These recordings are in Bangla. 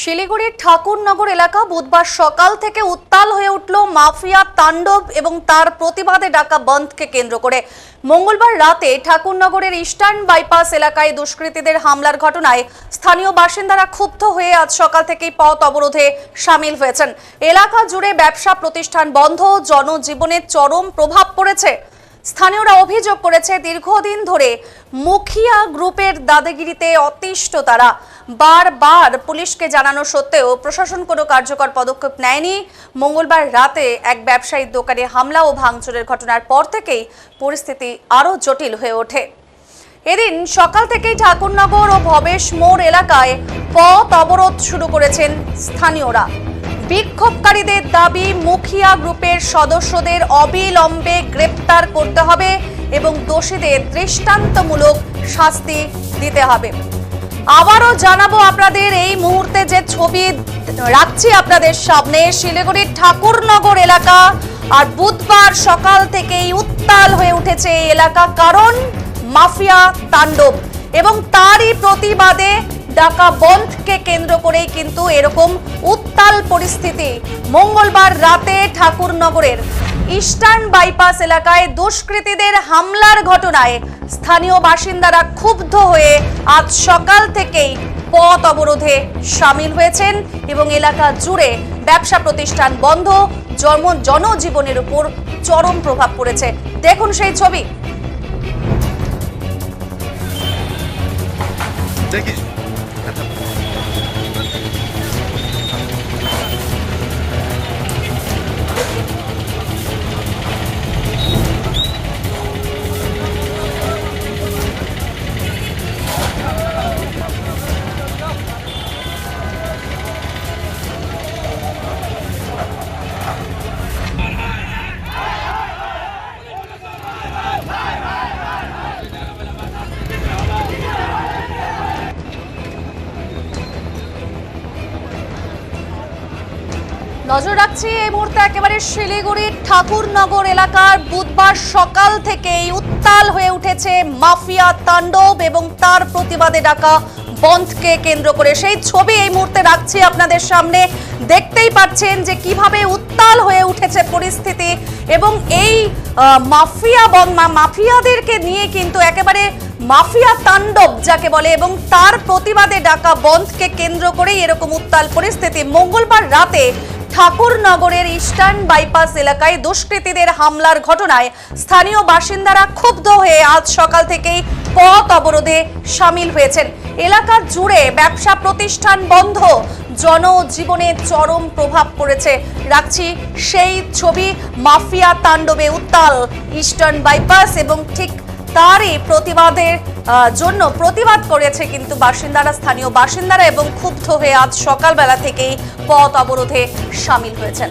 শিলিগুড়ির ঠাকুরনগর এলাকা বুধবার সকাল থেকে উত্তাল হয়ে উঠল মাফিয়া, তাণ্ডব এবং তার প্রতিবাদে ডাকা বন্ধকে কেন্দ্র করে। মঙ্গলবার রাতে ঠাকুরনগরের ইস্টার্ন বাইপাস এলাকায় দুষ্কৃতীদের হামলার ঘটনায় স্থানীয় বাসিন্দারা ক্ষুব্ধ হয়ে আজ সকাল থেকেই পথ অবরোধে সামিল হয়েছেন। এলাকা জুড়ে ব্যবসা প্রতিষ্ঠান বন্ধ, জনজীবনে চরম প্রভাব পড়েছে। স্থানীয়রা অভিযোগ করেছে, দীর্ঘদিন ধরে মুখিয়া গ্রুপের দাদাগিরিতে অতিষ্ঠ তারা। বারবার পুলিশকে জানানো সত্ত্বেও প্রশাসন কোনো কার্যকর পদক্ষেপ নেয়নি। মঙ্গলবার রাতে এক ব্যবসায়ীর দোকানে হামলা ও ভাঙচুরের ঘটনার পর থেকেই পরিস্থিতি আরও জটিল হয়ে ওঠে। এদিন সকাল থেকেই ঠাকুরনগর ও ভবেশ মোড় এলাকায় পথ অবরোধ শুরু করেছেন স্থানীয়রা। বিক্ষোভকারীদের দাবি, মুখিয়া গ্রুপের সদস্যদের অবিলম্বে গ্রেপ্তার করতে হবে এবং দোষীদের দৃষ্টান্তমূলক শাস্তি দিতে হবে। আবারও জানাব আপনাদের এই মুহূর্তে যে ছবি রাখছি আপনাদের সামনে শিলিগুড়ির ঠাকুরনগর এলাকা। আর বুধবার সকাল থেকেই উত্তাল হয়ে উঠেছে এই এলাকা, কারণ মাফিয়া তাণ্ডব এবং তারই প্রতিবাদে ডাকা বন্ধকে কেন্দ্র করেই কিন্তু এরকম উত্তাল পরিস্থিতি। মঙ্গলবার রাতে ঠাকুরনগরের ইস্টার্ন বাইপাস এলাকায় দুষ্কৃতীদের হামলার ঘটনায় স্থানীয় বাসিন্দারা ক্ষুব্ধ হয়ে আজ সকাল থেকেই পথ অবরোধে সামিল হয়েছেন এবং এলাকা জুড়ে ব্যবসা প্রতিষ্ঠান বন্ধ, জন্ম, জনজীবনের উপর চরম প্রভাব পড়েছে। দেখুন সেই ছবি। দেখিস রাখছি এই মুহূর্তে একেবারে শিলিগুড়ির ঠাকুরনগর এলাকার বুধবার সকাল থেকেই উত্তাল হয়ে উঠেছে মাফিয়া তাণ্ডব এবং তার প্রতিবাদে ডাকা বন্ধকে কেন্দ্র করে। সেই ছবি এই মুহূর্তে রাখছি আপনাদের সামনে। দেখতেই পাচ্ছেন যে কীভাবে উত্তাল হয়ে উঠেছে পরিস্থিতি এবং এই মাফিয়া মাফিয়াদেরকে নিয়ে কিন্তু একেবারে মাফিয়া তাণ্ডব যাকে বলে এবং তার প্রতিবাদে ডাকা বন্ধকে কেন্দ্র করেই এরকম উত্তাল পরিস্থিতি। মঙ্গলবার রাতে ঠাকুরনগরের ইস্টার্ন বাইপাস এলাকায় দুষ্কৃতীদের হামলার ঘটনায় স্থানীয় বাসিন্দারা ক্ষুব্ধ হয়ে আজ সকাল থেকেই পথ অবরোধে সামিল হয়েছেন। এলাকা জুড়ে ব্যবসা প্রতিষ্ঠান বন্ধ, জনজীবনে চরম প্রভাব পড়েছে। রাখছি সেই ছবি, মাফিয়া তাণ্ডবে উত্তাল, ইস্টার্ন বাইপাস এবং ঠিক তারই প্রতিবাদের জন্য প্রতিবাদ করেছে কিন্তু বাসিন্দারা স্থানীয় বাসিন্দারা এবং ক্ষুব্ধ হয়ে আজ সকালবেলা থেকেই পথ অবরোধে সামিল হয়েছেন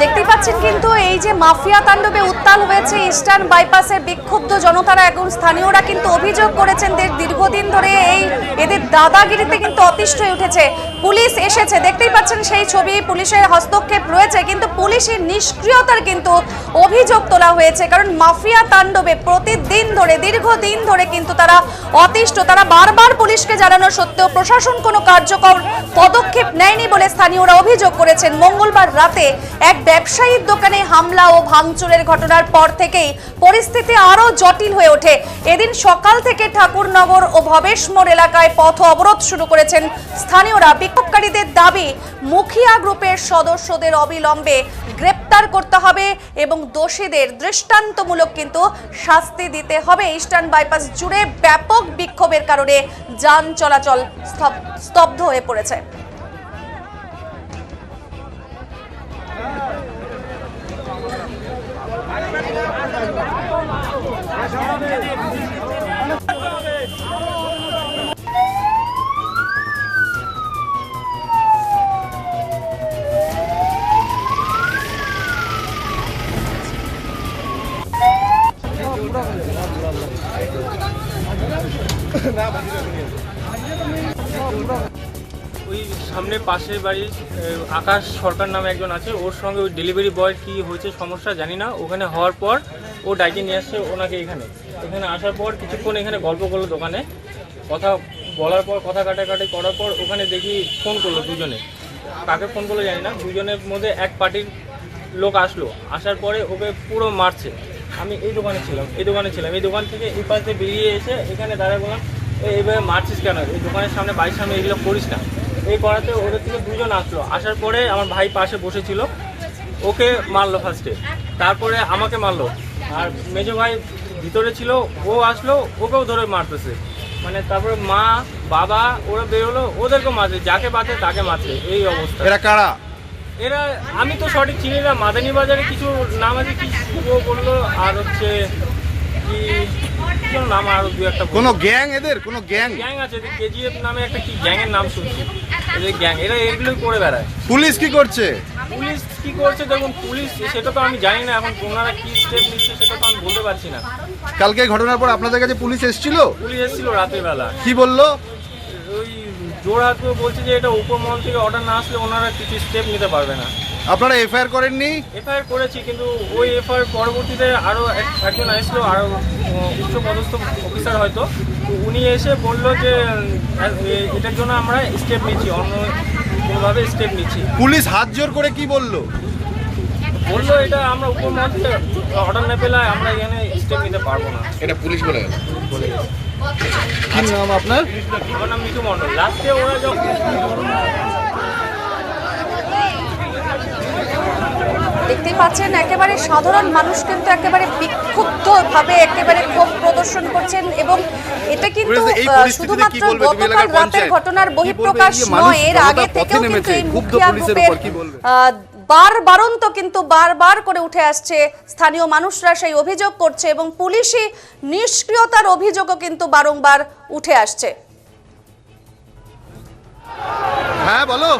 দেখতেই পাচ্ছেন কিন্তু এই যে মাফিয়া তাণ্ডবে উত্তাল হয়েছে ইস্টার্ন বাইপাসের বিক্ষুব্ধ জনতারা, এখন স্থানীয়রা কিন্তু অভিযোগ করেছেন যে দীর্ঘদিন ধরে এই এদের দাদাগিরিতে কিন্তু অতিষ্ঠ হয়ে উঠেছে। পুলিশ এসেছে, দেখতেই পাচ্ছেন সেই ছবি, পুলিশের হস্তক্ষেপ রয়েছে, কিন্তু পুলিশের নিষ্ক্রিয়তার কিন্তু অভিযোগ তোলা হয়েছে, কারণ মাফিয়া তাণ্ডবে প্রতিদিন ধরে, দীর্ঘদিন ধরে কিন্তু তারা অতিষ্ঠ। তারা বারবার পুলিশকে জানানো সত্ত্বেও প্রশাসন কোনো কার্যকর পদক্ষেপ নেয়নি বলে স্থানীয়রা অভিযোগ করেছেন। মঙ্গলবার রাতে এক ব্যবসায়ীর দোকানে হামলা ও ভাঙচুরের ঘটনার পর থেকেই পরিস্থিতি আরও জটিল হয়ে ওঠে। এদিন সকাল থেকে ঠাকুরনগর ও ভবেশ মোড় এলাকায় পথ অবরোধ শুরু করেছেন স্থানীয়রা। বিক্ষোভকারীদের দাবি, মুখিয়া গ্রুপের সদস্যদের অবিলম্বে গ্রেপ্তার করতে হবে এবং দোষীদের দৃষ্টান্তমূলক কিন্তু শাস্তি দিতে হবে। ইস্টার্ন বাইপাস জুড়ে ব্যাপক বিক্ষোভের কারণে যান চলাচল স্তব- স্তব্ধ হয়ে পড়েছে। ওই সামনে পাশের বাড়ির আকাশ সরকার নামে একজন আছে। ওর সঙ্গে ওই ডেলিভারি বয় কি হয়েছে সমস্যা জানি না। ওখানে হওয়ার পর ও ডাইকে নিয়ে আসছে ওনাকে এখানে। এখানে আসার পর কিছুক্ষণ এখানে গল্প করল দোকানে। কথা বলার পর, কথা কাটাকাটি করার পর ওখানে দেখি ফোন করল দুজনে। কাকে ফোন করল জানি না। দুজনের মধ্যে এক পার্টির লোক আসলো। আসার পরে ওকে পুরো মারছে। আমি এই দোকানে ছিলাম, এই দোকানে ছিলাম। এই দোকান থেকে এই পাশে বেরিয়ে এসে এখানে দাঁড়া বললাম "এই এইভাবে মারছিস কেন? এই দোকানের সামনে, বাড়ির সামনে এগুলো করিস না। এই করাতে ওদের থেকে দুজন আসলো। আসার পরে আমার ভাই পাশে বসেছিল। ওকে মারলো ফার্স্টে তারপরে আমাকে মারলো। আর মেজো ভাই ভিতরে ছিল, ও আসলো, ওকেও ধরে মারতেছে। মানে তারপরে মা, বাবা, ওরা বেরোলো, ওদেরকেও মারছে, যাকে বাঁচে তাকে মারছে। এই অবস্থা। এরা কারা? এরা আমি তো সঠিক চিনি না মাদানী বাজারে কিছু নাম আছে কি শুভ বলল আর হচ্ছে কি নাম আরও দু একটা কোনো গ্যাং এদের? কোনো গ্যাং? গ্যাং আছে কেজিএফ নামে একটা কি গ্যাংয়ের নাম শুনছি। এদের গ্যাং এরা এগুলোই করে বেড়ায়। পুলিশ কি করছে? পুলিশ কি করছে দেখুন পুলিশ সেটা তো আমি জানি না এখন ওনারা কি স্টেপ নিচ্ছে সেটা তো আমি বলতে পারছি না। কালকে ঘটনার পর আপনাদের কাছে পুলিশ এসেছিল? পুলিশ এসেছিল রাতের বেলা। কি বলল? জোরহাত করে বলছে যে এটা উপমহল থেকে অর্ডার না আসলে ওনারা কিছু স্টেপ নিতে পারবে না। আপনারা এফআইআর করেননি? এফআইআর করেছি কিন্তু ওই এফআইআর পরবর্তীতে আরও একজন আসলো আরও উচ্চ পদস্থ অফিসার হয়তো। তো উনি এসে বলল যে এটার জন্য আমরা স্টেপ নিচ্ছি অন্য কোনোভাবে স্টেপ নিচ্ছি। পুলিশ হাত জোর করে কি বলল? বলল এটা আমরা উপমহল থেকে অর্ডার না পেলে আমরা এখানে স্টেপ নিতে পারব না। এটা পুলিশ বলে গেল। বলে গেছে। কি নাম আপনার? নাম মিঠু মণ্ডল। লাস্টে ওরা যখন দেখতেই পাচ্ছেন একেবারে সাধারণ মানুষ কিন্তু একেবারে বিক্ষুব্ধ ভাবে একেবারে ক্ষোভ প্রদর্শন করছেন এবং এটা কিন্তু শুধুমাত্র গতকাল রাতের ঘটনার বহিঃপ্রকাশ নয় এর আগে থেকেও কিন্তু এই মুখিয়া গ্রুপের উপর কি বলবে? আহ, বার বারন্ত কিন্তু বারবার করে উঠে আসছে। স্থানীয় মানুষরা সেই অভিযোগ করছে এবং পুলিশি নিষ্ক্রিয়তার অভিযোগও কিন্তু বারংবার উঠে আসছে। হ্যাঁ বলো।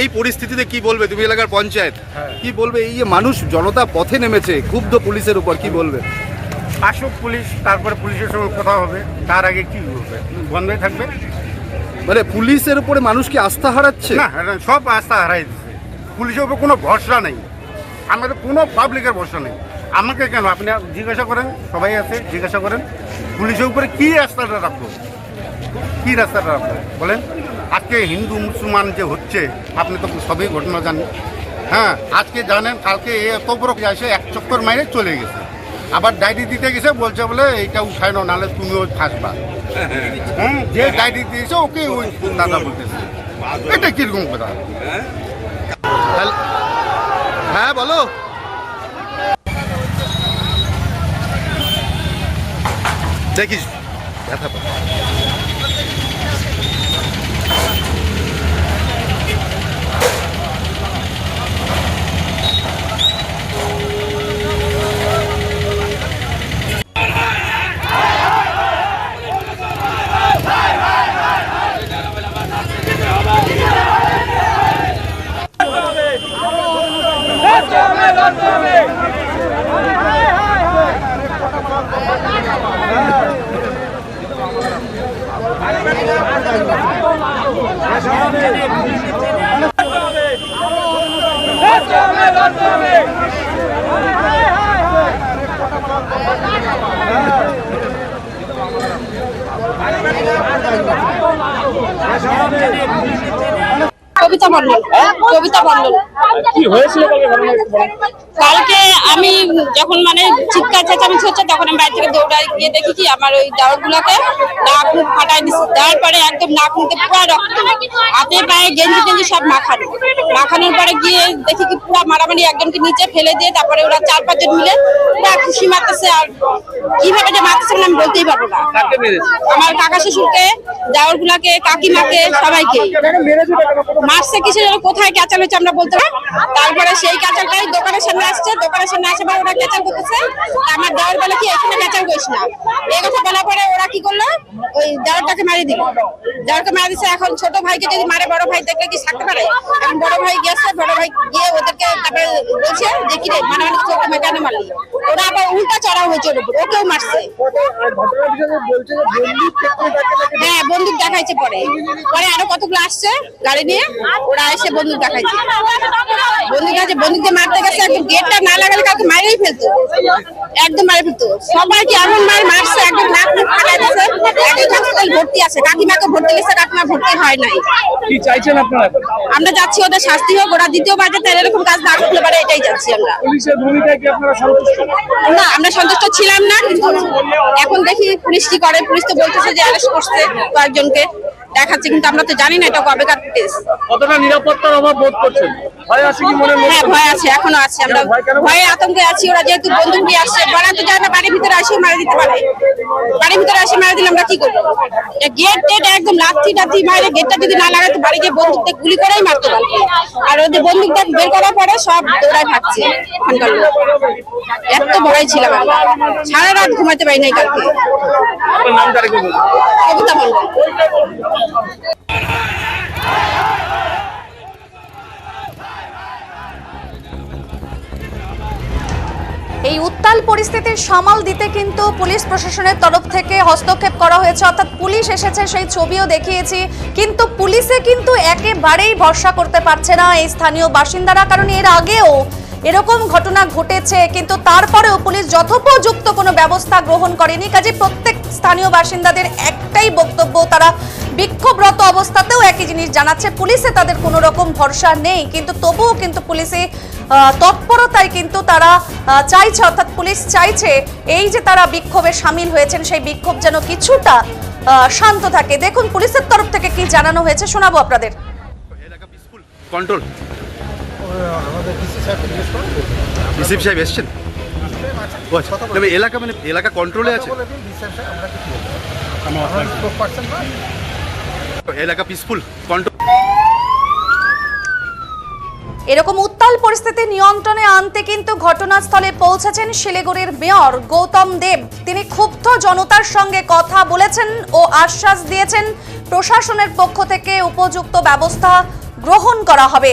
এই পরিস্থিতিতে কি বলবে? তুমি এলাকার পঞ্চায়েত। কি বলবে? এই যে মানুষ জনতা পথে নেমেছে ক্ষুব্ধ পুলিশের উপর কি বলবে? আসুক পুলিশ তারপরে পুলিশের সঙ্গে কথা হবে। তার আগে কি হবে? বন্ধই থাকবে? মানে পুলিশের উপরে মানুষ কি আস্থা হারাচ্ছে? না সব আস্থা হারাই দিচ্ছে পুলিশের উপর কোনো ভরসা নেই। আমাদের কোনো পাবলিকের ভরসা নেই। আমাকে কেন? আপনি জিজ্ঞাসা করেন সবাই আছে জিজ্ঞাসা করেন। পুলিশের উপরে কি রাস্তাটা রাখব? কি রাস্তাটা রাখব? বলেন। আজকে হিন্দু মুসলমান যে হচ্ছে আপনি তো সবই ঘটনা জানেন। হ্যাঁ আজকে জানেন কালকে এত বড় এসে এক চক্কর মাইরে চলে গেছে। আবার ডায়েরি দিতে গেছে, বলছে বলে, এইটা উঠায় নাও, নাহলে তুমিও থাকবা। হ্যাঁ যে ডায়েরি দিয়েছে, ওকে ওই দাদা বলতেছে। এটা কীরকম কথা? হ্যাল- হ্যাঁ বলো। দেখিস। ব্যথা কবিতা মন্ডল হ্যাঁ? কবিতা মন্ডল কালকে আমি যখন মানে চিৎকার চেঁচামেচি হচ্ছে তখন আমি বাড়ি থেকে দৌড়ায় গিয়ে দেখি কি আমার ওই দাওয়ারগুলোকে নাক মুখ ফাটাই দিচ্ছে তারপরে একদম নাক মুখে পুরো রক্ত হাতে পায়ে গেঞ্জি গেঞ্জি সব মাখানো। মাখানোর পরে গিয়ে দেখি কি পুরো মারামারি একজনকে নিচে ফেলে দিয়ে তারপরে ওরা চার পাঁচজন মিলে পুরো খুশি মারতেছে আর কীভাবে যে মারতেছে আমি বলতেই পারব না। আমার কাকা শ্বশুরকে দেওয়ার গুলাকে কাকিমাকে সবাইকে। মারছে কিছু যেন কোথায় ক্যাচাল হচ্ছে আমরা বলতে পারি তারপরে সেই ক্যাচালটাই দোকানের সামনে আসছে দোকানের সামনে আসে পরে ওরা ক্যাচাল করতেছে। আমার দেওয়ার বলে কি এখানে ক্যাচাল করিস না? এই কথা বলার পরে ওরা কি করল? ওই দেওয়ারটাকে মারি দিল। দেওয়ারকে মারি দিচ্ছে এখন ছোট ভাইকে যদি মারে বড় ভাই দেখলে কি থাকতে পারে এখন বড় ভাই গেছে বড় ভাই গিয়ে ওদেরকে তারপরে বলছে কি রে মানে মানে ছোট ভাই মারলি ওরা আবার উল্টা চড়া হয়েছে ওর উপর ওকেও মারছে। হ্যাঁ বন্দুক দেখাইছে পরে। পরে আরও কতগুলো আসছে গাড়ি নিয়ে ওরা এসে বন্দুক দেখাইছে। বন্দুক আছে বন্দুক মারতে গেছে একদম গেটটা না লাগালে কাউকে মারেই ফেলতো। একদম মারে ফেলতো। সবাইকে এমন মার মারছে একদম নাক ফাটাই দিয়েছে একদম হসপিটাল ভর্তি আছে। কাকিমাকে ভর্তি গেছে কাকিমা ভর্তি হয় নাই। কি চাইছেন আপনারা? আমরা যাচ্ছি ওদের শাস্তি হোক ওরা দ্বিতীয়বার যাতে এরকম কাজ না এটাই যাচ্ছি আমরা। পুলিশের ভূমিকায় কি আপনারা সন্তুষ্ট? না আমরা সন্তুষ্ট ছিলাম না। কিন্তু এখন দেখি পুলিশ কি করে। পুলিশ তো বলতেছে যে অ্যারেস্ট করছে কয়েকজনকে। দেখাচ্ছে কিন্তু আমরা তো জানি না এটা কবেকার কেস কতটা নিরাপত্তার অভাব বোধ করছেন? ভয় আছে কি মনে হ্যাঁ ভয় আছে এখনও আছে। আমরা ভয়ে আতঙ্কে আছি ওরা যেহেতু বন্দুক নিয়ে আসছে তো বাড়ির ভিতরে আসে মারা দিতে পারে। বাড়ির ভিতরে আসে মারা দিলে আমরা কি করব? গেট টেট একদম লাথি টাথি মারে গেটটা যদি না লাগাতে বাড়ি গিয়ে বন্দুক দিয়ে গুলি করেই মারতে পারবে আর ওদের বের করার পরে সব দৌড়ায় থাকছে এখানকার লোক। এত ভয় ছিলাম আমরা। সারা রাত ঘুমাতে পারি নাই কালকে। নামটা কবিতা মন্ডল এই উত্তাল পরিস্থিতির সামাল দিতে কিন্তু পুলিশ প্রশাসনের তরফ থেকে হস্তক্ষেপ করা হয়েছে। অর্থাৎ পুলিশ এসেছে, সেই ছবিও দেখিয়েছি। কিন্তু পুলিশে কিন্তু একেবারেই ভরসা করতে পারছে না এই স্থানীয় বাসিন্দারা, কারণ এর আগেও এরকম ঘটনা ঘটেছে, কিন্তু তারপরেও পুলিশ যথোপযুক্ত কোনো ব্যবস্থা গ্রহণ করেনি। কাজে প্রত্যেক স্থানীয় বাসিন্দাদের একটাই বক্তব্য, তারা বিক্ষোভরত অবস্থাতেও একই জিনিস জানাচ্ছে, পুলিশে তাদের কোনো রকম ভরসা নেই। কিন্তু তবুও কিন্তু পুলিশে তৎপরতায় কিন্তু তারা চাইছে, অর্থাৎ পুলিশ চাইছে এই যে তারা বিক্ষোভে সামিল হয়েছেন, সেই বিক্ষোভ যেন কিছুটা শান্ত থাকে। দেখুন, পুলিশের তরফ থেকে কি জানানো হয়েছে, শোনাবো আপনাদের। কন্ট্রোল ডিসিপ সাহেব এসছেন? আচ্ছা। এলাকা মানে এলাকা কন্ট্রোলে আছে? এলাকা পিসফুল কন্ট্রোল এরকম উত্তাল পরিস্থিতি নিয়ন্ত্রণে আনতে কিন্তু ঘটনাস্থলে পৌঁছেছেন শিলিগুড়ির মেয়র গৌতম দেব। তিনি ক্ষুব্ধ জনতার সঙ্গে কথা বলেছেন ও আশ্বাস দিয়েছেন প্রশাসনের পক্ষ থেকে উপযুক্ত ব্যবস্থা গ্রহণ করা হবে।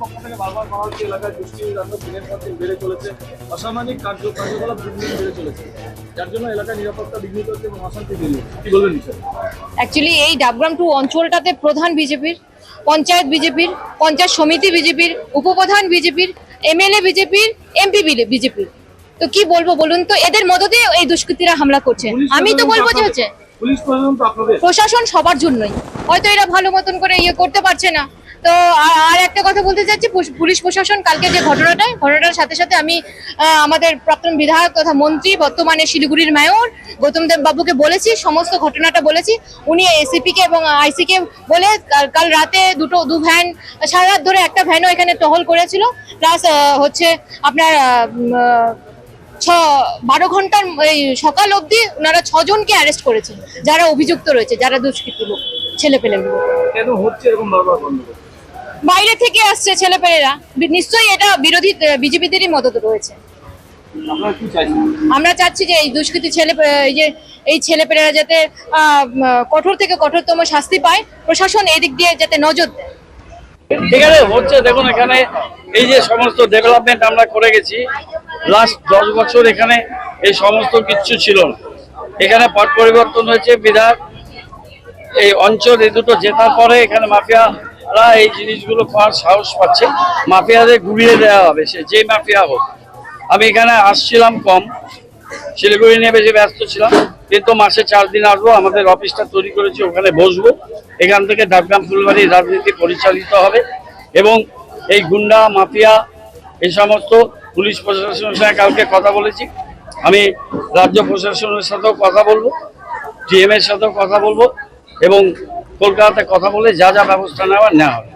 পক্ষ থেকে বারবার বলা হচ্ছে এলাকায় দুষ্কৃতিকাণ্ড দিনের পর দিন বেড়ে চলেছে অসামাজিক কার্য কার্যকলাপ দিন দিন বেড়ে চলেছে। যার জন্য এলাকার নিরাপত্তা বিঘ্নিত হচ্ছে এবং অশান্তি কি বলবেন অ্যাকচুয়ালি এই ডাবগ্রাম টু অঞ্চলটাতে প্রধান বিজেপির পঞ্চায়েত বিজেপির পঞ্চায়েত সমিতি বিজেপির উপপ্রধান বিজেপির এমএলএ বিজেপির এমপি বিজেপির। তো কি বলব বলুন তো এদের মদতে এই দুষ্কৃতীরা হামলা করছে। আমি তো বলব যে হচ্ছে প্রশাসন সবার জন্যই। হয়তো এরা ভালো মতন করে ইয়ে করতে পারছে না। তো আর- একটা কথা বলতে চাচ্ছি পুলিশ প্রশাসন কালকে যে ঘটনাটা, ঘটনার সাথে সাথে আমি আমাদের প্রাক্তন বিধায়ক তথা মন্ত্রী, বর্তমানে শিলিগুড়ির মেয়র গৌতম দেব বাবুকে বলেছি, সমস্ত ঘটনাটা বলেছি। উনি এসিপি কে এবং আইসি কে বলে কাল- রাতে দুটো, দু ভ্যান, সারা রাত ধরে একটা ভ্যানও এখানে টহল করেছিল। প্লাস হচ্ছে আপনার ছ বারো ঘণ্টার এই সকাল অবধি ওনারা ছজনকে অ্যারেস্ট করেছেন যারা অভিযুক্ত রয়েছে যারা দুষ্কৃতী লোক ছেলে পেলে কেন হচ্ছে এরকম বারবার বাইরে থেকে আসছে ছেলেপেলেরা নিশ্চয়ই এটা বিরোধী বিজেপিদেরই মদত রয়েছে। আমরা চাচ্ছি যে এই দুষ্কৃতী ছেলে এই যে এই ছেলেপেলেরা যাতে কঠোর থেকে কঠোরতম শাস্তি পায় প্রশাসন এদিক দিয়ে যাতে নজর দেয়। এখানে হচ্ছে দেখুন এখানে এই যে সমস্ত ডেভেলপমেন্ট আমরা করে গেছি লাস্ট দশ বছর এখানে এই সমস্ত কিচ্ছু ছিল না। এখানে পট পরিবর্তন হয়েছে বিধায়ক এই অঞ্চল, এই দুটো জেতার পরে এখানে মাফিয়ারা এই জিনিসগুলো করার সাহস পাচ্ছে। মাফিয়াদের গুড়িয়ে দেওয়া হবে, সে যে মাফিয়া হোক। আমি এখানে আসছিলাম কম, শিলিগুড়ি নিয়ে বেশি ব্যস্ত ছিলাম, কিন্তু মাসে চার দিন আসব, আমাদের অফিসটা তৈরি করেছি, ওখানে বসবো। এখান থেকে ডাবগ্রাম ফুলবাড়ির রাজনীতি পরিচালিত হবে এবং এই গুন্ডা, মাফিয়া, এই সমস্ত পুলিশ প্রশাসনের সঙ্গে কালকে কথা বলেছি। আমি রাজ্য প্রশাসনের সাথেও কথা বলব, ডিএম এর সাথেও কথা বলব এবং কলকাতাতে কথা বলে যা যা ব্যবস্থা নেওয়ার নেওয়া হবে।